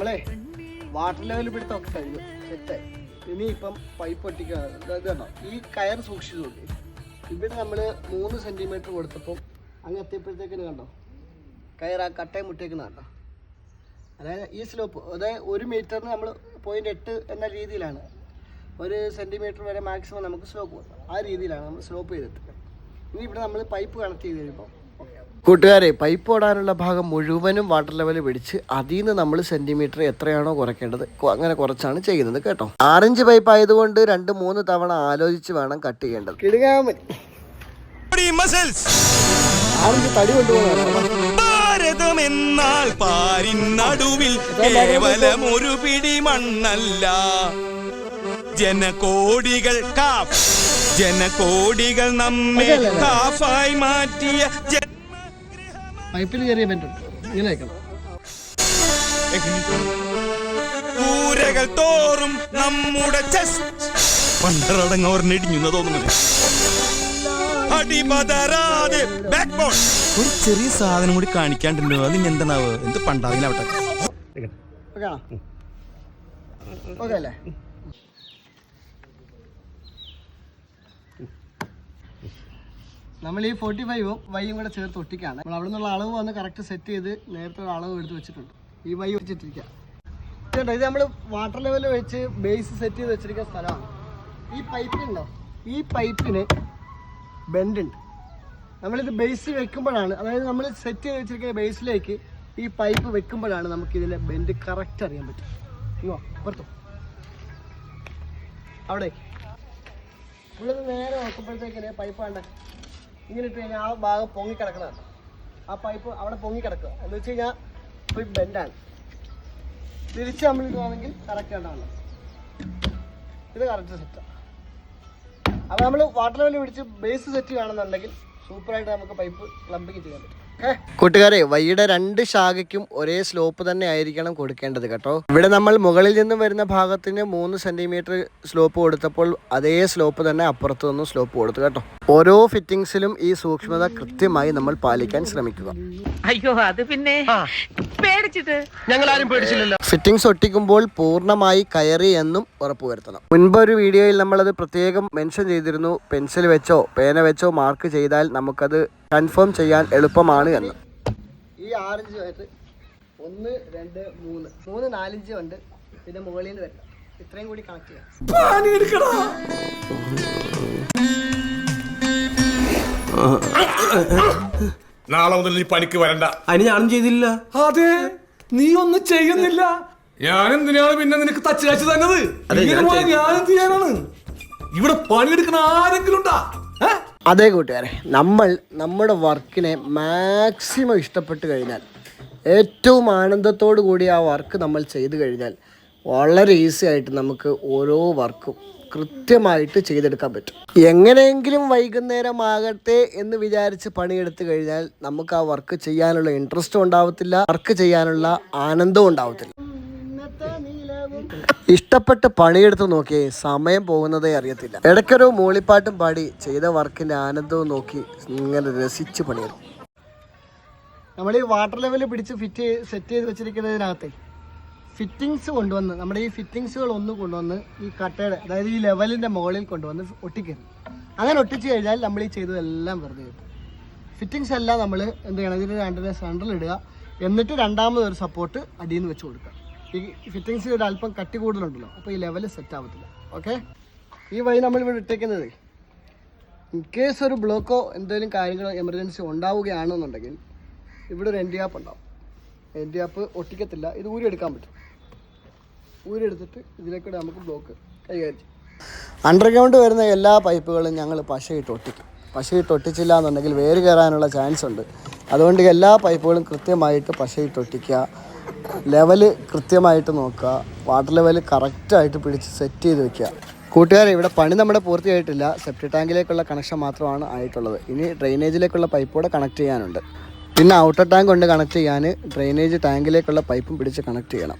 നമ്മളെ water level പിടുത്തം കഴിഞ്ഞു. സെറ്റായി ഇനി ഇപ്പം പൈപ്പ് ഒട്ടിക്കുക ഇത് കണ്ടോ ഈ കയർ സൂക്ഷിച്ചു നോക്കി ഇവിടെ നമ്മൾ മൂന്ന് സെന്റിമീറ്റർ കൊടുത്തപ്പം അങ്ങ് എത്തിയപ്പോഴത്തേക്കിന് കണ്ടോ? കയർ ആ കട്ടയും മുട്ടേക്കുന്ന കണ്ടോ? അതായത് ഈ സ്ലോപ്പ് അതായത് ഒരു മീറ്ററിന് നമ്മൾ പോയിന്റ് എട്ട് എന്ന രീതിയിലാണ്. ഒരു സെന്റിമീറ്റർ വരെ മാക്സിമം നമുക്ക് സ്ലോപ്പ് ആ രീതിയിലാണ് നമ്മൾ സ്ലോപ്പ് ചെയ്തിട്ട് ഇനി ഇവിടെ നമ്മൾ പൈപ്പ് കണക്ട് ചെയ്ത് കഴിയുമ്പോൾ കൂട്ടുകാരെ പൈപ്പ് ഓടാനുള്ള ഭാഗം മുഴുവനും വാട്ടർ ലെവൽ പിടിച്ച് അതിൽ നിന്ന് നമ്മൾ സെന്റിമീറ്റർ എത്രയാണോ കുറയ്ക്കേണ്ടത്. അങ്ങനെ കുറച്ചാണ് ചെയ്യുന്നത് കേട്ടോ. ആറഞ്ച് പൈപ്പ് ആയതുകൊണ്ട് രണ്ട് മൂന്ന് തവണ ആലോചിച്ച് വേണം കട്ട് ചെയ്യേണ്ടത്. ഭാരതമെന്നാൽ പാരിൻ നടുവിൽ കേവലം ഒരു പിടി മണ്ണല്ല. ജനകോടികൾ കാഫ് ജനകോടികൾ നമ്മെ കാഫായി മാറ്റിയ പൈപ്പിൽ ചെറിയ ബെൻഡുണ്ട് ഇങ്ങനെ വെക്കണം കൂരകൾ തോറും നമ്മുടെ തോന്നുന്നു ഒരു ചെറിയ സാധനം കൂടി കാണിക്കാണ്ടല്ലോ. അതിന് എന്താണാവ് എന്ത് പണ്ടാവില്ല അവിടെ ഓക്കെ അല്ലേ? നമ്മൾ ഈ ഫോർട്ടി ഫൈവും വൈയും കൂടെ ചേർത്ത് ഒട്ടിക്കാണ് നമ്മൾ അവിടെ നിന്നുള്ള അളവ് വന്ന് കറക്റ്റ് സെറ്റ് ചെയ്ത് നേരത്തെ ഒരു അളവ് എടുത്ത് വെച്ചിട്ടുണ്ട്. ഈ വൈ വെച്ചിട്ടിരിക്കുക കേട്ടോ ഇത് നമ്മൾ വാട്ടർ ലെവൽ വെച്ച് ബേസ് സെറ്റ് ചെയ്ത് വെച്ചിരിക്കുന്ന സ്ഥലമാണ്. ഈ പൈപ്പ് ഉണ്ടോ? ഈ പൈപ്പിന് ബെൻഡ് ഉണ്ട്. നമ്മളിത് ബേസ് വെക്കുമ്പോഴാണ് അതായത് നമ്മൾ സെറ്റ് ചെയ്ത് വെച്ചിരിക്കുന്ന ബേസിലേക്ക് ഈ പൈപ്പ് വെക്കുമ്പോഴാണ് നമുക്ക് ഇതിന്റെ ബെൻഡ് കറക്റ്റ് അറിയാൻ പറ്റും ഇങ്ങോ പുറത്തു. അവിടെ. നേരെ നോക്കുമ്പോഴത്തേക്കിന് പൈപ്പ് വേണ്ട. ഇങ്ങനെ ഇട്ട് കഴിഞ്ഞാൽ ആ ഭാഗം പൊങ്ങി കിടക്കുന്നതാണ് ആ പൈപ്പ് അവിടെ പൊങ്ങി കിടക്കുക. എന്ന് വെച്ച് കഴിഞ്ഞാൽ ഇപ്പോൾ ബെൻഡാണ് തിരിച്ച് നമ്മൾ ഇടുവാണെങ്കിൽ കറക്റ്റ് ആയിട്ടാണ് ഇത് കറക്റ്റ് സെറ്റാണ് അപ്പോൾ നമ്മൾ വാട്ടർ ലെവൽ പിടിച്ച് ബേസ് സെറ്റ് കാണുന്നുണ്ടെങ്കിൽ സൂപ്പറായിട്ട് നമുക്ക് പൈപ്പ് പ്ലംബിങ് ചെയ്യാൻ പറ്റും. കൂട്ടുകാരെ വഴിയുടെ രണ്ട് ശാഖയ്ക്കും ഒരേ സ്ലോപ്പ് തന്നെ ആയിരിക്കണം കൊടുക്കേണ്ടത് കേട്ടോ. ഇവിടെ നമ്മൾ മുകളിൽ നിന്നും വരുന്ന ഭാഗത്തിന് മൂന്ന് സെന്റിമീറ്റർ സ്ലോപ്പ് കൊടുത്തപ്പോൾ അതേ സ്ലോപ്പ് തന്നെ അപ്പുറത്തു നിന്നും സ്ലോപ്പ് കൊടുത്തു കേട്ടോ. ഓരോ ഫിറ്റിംഗ്സിലും ഈ സൂക്ഷ്മത കൃത്യമായി നമ്മൾ പാലിക്കാൻ ശ്രമിക്കുക. അയ്യോ അത് പിന്നെ പേടിച്ചിട്ട്? ഫിറ്റിംഗ്സ് ഒട്ടിക്കുമ്പോൾ പൂർണമായി കയറി എന്നും ഉറപ്പുവരുത്തണം. മുൻപ് ഒരു വീഡിയോയിൽ നമ്മളത് പ്രത്യേകം മെൻഷൻ ചെയ്തിരുന്നു. പെൻസിൽ വെച്ചോ പേന വെച്ചോ മാർക്ക് ചെയ്താൽ നമുക്കത് കൺഫേം ചെയ്യാൻ എളുപ്പമാണ് എന്ന്. ഈ ആറിഞ്ച് ഒന്ന് രണ്ട് മൂന്ന്. മൂന്ന് നാലഞ്ച് ഉണ്ട്. പിന്നെ മുകളിൽ നിന്ന് വരണം. ഇത്രയും കൂടി കണക്ട് ചെയ്യാം. നാളെ മുതൽ നീ പണിക്ക് വരണ്ട. അതിന് ഞാനും ചെയ്തില്ല. അതെ നീ ഒന്നും ചെയ്യുന്നില്ല. ഞാൻ എന്തിനാണ് പിന്നെ നിനക്ക് തച്ച് കാച്ചു തന്നത്? ഇങ്ങനെ പോയാൽ ഞാൻ എന്ത് ചെയ്യാനാണ്? ഇവിടെ പണിയെടുക്കുന്ന ആരെങ്കിലും ഉണ്ടാ? ഏ? അതേ കൂട്ടുകാരെ. നമ്മൾ നമ്മുടെ വർക്കിനെ മാക്സിമം ഇഷ്ടപ്പെട്ട് കഴിഞ്ഞാൽ ഏറ്റവും ആനന്ദത്തോടു കൂടി ആ വർക്ക് നമ്മൾ ചെയ്തു കഴിഞ്ഞാൽ വളരെ ഈസി ആയിട്ട് നമുക്ക് ഓരോ വർക്കും കൃത്യമായിട്ട് ചെയ്തെടുക്കാൻ പറ്റും. എങ്ങനെയെങ്കിലും വൈകുന്നേരം ആകട്ടെ എന്ന് വിചാരിച്ച് പണിയെടുത്തു കഴിഞ്ഞാൽ നമുക്ക് ആ വർക്ക് ചെയ്യാനുള്ള ഇൻട്രസ്റ്റും ഉണ്ടാവത്തില്ല വർക്ക് ചെയ്യാനുള്ള ആനന്ദവും ഉണ്ടാവത്തില്ല. ഇഷ്ടപ്പെട്ട് പണിയെടുത്ത് നോക്കിയേ സമയം പോകുന്നതേ അറിയത്തില്ല. ഇടയ്ക്കൊരു മൂളിപ്പാട്ടും പാടി ചെയ്ത വർക്കിന്റെ ആനന്ദവും നോക്കി ഇങ്ങനെ രസിച്ച് പണിയെടുക്കും നമ്മൾ ഈ വാട്ടർ ലെവൽ പിടിച്ച് ഫിറ്റ് സെറ്റ് ചെയ്ത് വെച്ചിരിക്കുന്നതിനകത്തെ ഫിറ്റിങ്സ് കൊണ്ടുവന്ന് നമ്മുടെ ഈ ഫിറ്റിങ്സുകൾ ഒന്ന് കൊണ്ടുവന്ന് ഈ കട്ടയുടെ അതായത് ഈ ലെവലിന്റെ മുകളിൽ കൊണ്ടുവന്ന് ഒട്ടിക്കരുത് അങ്ങനെ ഒട്ടിച്ച് കഴിഞ്ഞാൽ നമ്മൾ ഈ ചെയ്തതെല്ലാം വെറുതെ കിട്ടും. ഫിറ്റിങ്സ് എല്ലാം നമ്മൾ എന്ത് ചെയ്യണം ഇതിന് രണ്ടിനെ സെന്ററിൽ ഇടുക. എന്നിട്ട് രണ്ടാമത് ഒരു സപ്പോർട്ട് അടിയിൽ നിന്ന് വെച്ച് കൊടുക്കുക. ഈ ഫിറ്റിങ്സ് ഒരു അല്പം കട്ടി കൂടുതലുണ്ടല്ലോ അപ്പോൾ ഈ ലെവൽ സെറ്റ് ആവത്തില്ല. ഓക്കെ ഈ വഴി നമ്മൾ ഇവിടെ ഇട്ടേക്കുന്നത് ഇൻ കേസ് ഒരു ബ്ലോക്കോ എന്തെങ്കിലും കാര്യങ്ങളോ എമർജൻസി ഉണ്ടാവുകയാണെന്നുണ്ടെങ്കിൽ ഇവിടെ ഒരു എൻഡി ആപ്പ് ഉണ്ടാവും. എൻഡി ആപ്പ് ഒട്ടിക്കത്തില്ല ഇത് ഊരി എടുക്കാൻ പറ്റും. ഊരി എടുത്തിട്ട് ഇതിലേക്കൂടെ നമുക്ക് ബ്ലോക്ക് കൈകാര്യം അണ്ടർഗ്രൗണ്ട് വരുന്ന എല്ലാ പൈപ്പുകളും ഞങ്ങൾ പശയിട്ട് ഒട്ടിക്കും. പശയിട്ട് ഒട്ടിച്ചില്ല എന്നുണ്ടെങ്കിൽ വേര് കയറാനുള്ള ചാൻസ് ഉണ്ട്. അതുകൊണ്ട് എല്ലാ പൈപ്പുകളും കൃത്യമായിട്ട് പശയിട്ട് ഒട്ടിക്കുക. ലെവൽ കൃത്യമായിട്ട് നോക്കുക. വാട്ടർ ലെവൽ കറക്റ്റായിട്ട് പിടിച്ച് സെറ്റ് ചെയ്ത് വെക്കുക. കൂട്ടുകാരെ ഇവിടെ പണി നമ്മുടെ പൂർത്തിയായിട്ടില്ല. സെപ്റ്റി ടാങ്കിലേക്കുള്ള കണക്ഷൻ മാത്രമാണ് ആയിട്ടുള്ളത്. ഇനി ഡ്രെയിനേജിലേക്കുള്ള പൈപ്പ് കൂടെ കണക്ട് ചെയ്യാനുണ്ട്. പിന്നെ ഔട്ടർ ടാങ്ക് കൊണ്ട് കണക്ട് ചെയ്യാൻ. ഡ്രെയിനേജ് ടാങ്കിലേക്കുള്ള പൈപ്പും പിടിച്ച് കണക്ട് ചെയ്യണം.